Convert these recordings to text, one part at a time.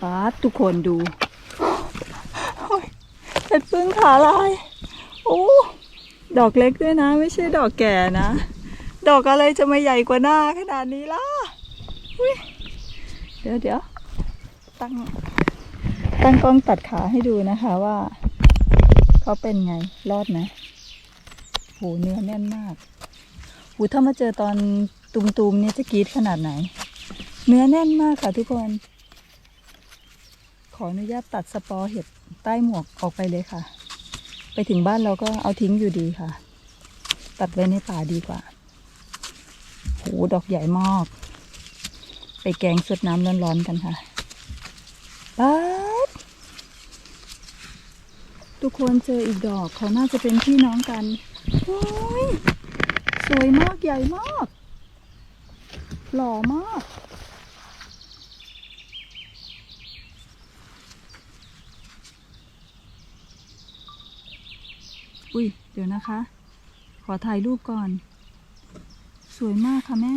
ป้าทุกคนดูเห็ดพึ่งขาลาย โอ้ ดอกเล็กด้วยนะ ไม่ใช่ดอกแก่นะ ดอกอะไรจะมาใหญ่กว่าหน้าขนาดนี้ล่ะเดี๋ยวเดี๋ยวตั้ง ตั้งกล้องตัดขาให้ดูนะคะว่า เขาเป็นไง รอดไหมโหเนื้อแน่นมากโหถ้ามาเจอตอนตุมๆเนี่ยจะกรีดขนาดไหน เนื้อแน่นมากค่ะทุกคน ออนุญาตตัดสปอร์เห็ดใต้หมวกออกไปเลยค่ะ ไปถึงบ้านเราก็เอาทิ้งอยู่ดีค่ะ ตัดไว้ในป่าดีกว่าโหดอกใหญ่มาก ไปแกงสดน้ำร้อนๆกันค่ะป๊าดทุกคนเจออีกดอกเขาน่าจะเป็นพี่น้องกันโอ้ยสวยมากใหญ่มาก หล่อมาก อุ้ย เดี๋ยวนะคะ ขอถ่ายรูปก่อน สวยมากค่ะแม่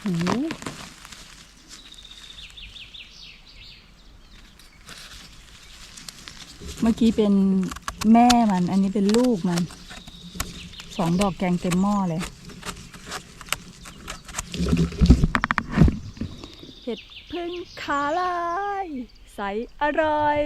โหเมื่อกี้เป็นแม่มัน อันนี้เป็นลูกมัน สองดอกแกงเต็มหม้อเลย เห็ดพึ่งขาลาย ใสอร่อย